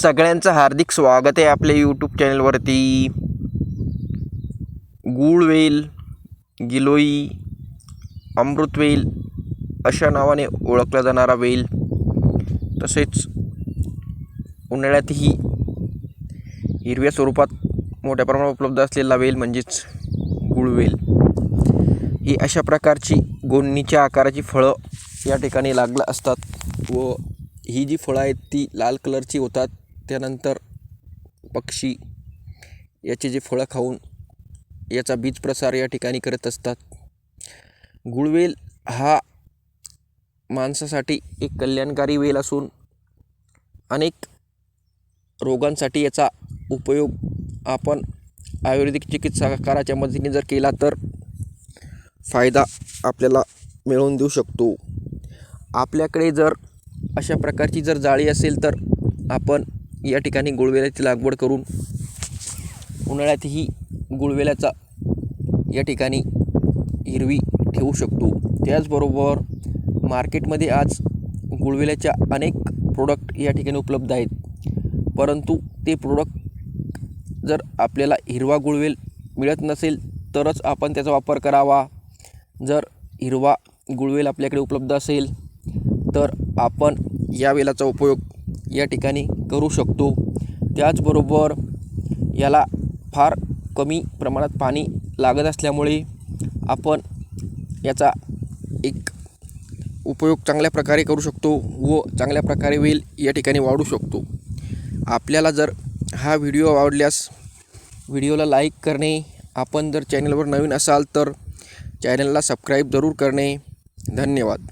सगळ्यांचं हार्दिक स्वागत आहे आपल्या यूट्यूब चॅनलवरती गूळवेल गिलोई अमृतवेल अशा नावाने ओळखला जाणारा वेल. तसेच उन्हाळ्यातही हिरव्या स्वरूपात मोठ्या प्रमाणात उपलब्ध असलेला वेल म्हणजेच गुळवेल ही अशा प्रकारची गोंडणीच्या आकाराची फळं या ठिकाणी लागलं असतात व ही जी फळं आहेत ती लाल कलरची होतात. त्यानंतर पक्षी याचे जे फळं खाऊन याचा बीज प्रसार या ठिकाणी करत असतात. गुळवेल हा माणसासाठी एक कल्याणकारी वेल असून अनेक रोगांसाठी याचा उपयोग आपण आयुर्वेदिक चिकित्साकाराच्या मदतीने जर केला तर फायदा आपल्याला मिळवून देऊ शकतो. आपल्याकडे जर अशा प्रकारची जर जाळी असेल तर आपण या ठिकाणी गुळवेल्याची लागवड करून उन्हाळ्यातही गुळवेल्याचा या ठिकाणी हिरवी ठेवू शकतो. त्याचबरोबर मार्केटमध्ये आज गुळवेल्याच्या अनेक प्रोडक्ट या ठिकाणी उपलब्ध आहेत. परंतु ते प्रोडक्ट जर आपल्याला हिरवा गुळवेल मिळत नसेल तरच आपण त्याचा वापर करावा. जर हिरवा गुळवेल आपल्याकडे उपलब्ध असेल तर आपण या वेलाचा उपयोग या ठिकाणी करू शकतो. त्याचबरोबर याला फार कमी प्रमाणात पाणी लागत असल्यामुळे आपण याचा एक उपयोग चांगल्या प्रकारे करू शकतो व चांगल्या प्रकारे वेल या ठिकाणी वाढू शकतो. आपल्याला जर हा व्हिडिओ आवडल्यास व्हिडिओला लाईक करणे आपण जर चॅनलवर नवीन असाल तर चॅनलला सबस्क्राईब जरूर करणे. धन्यवाद.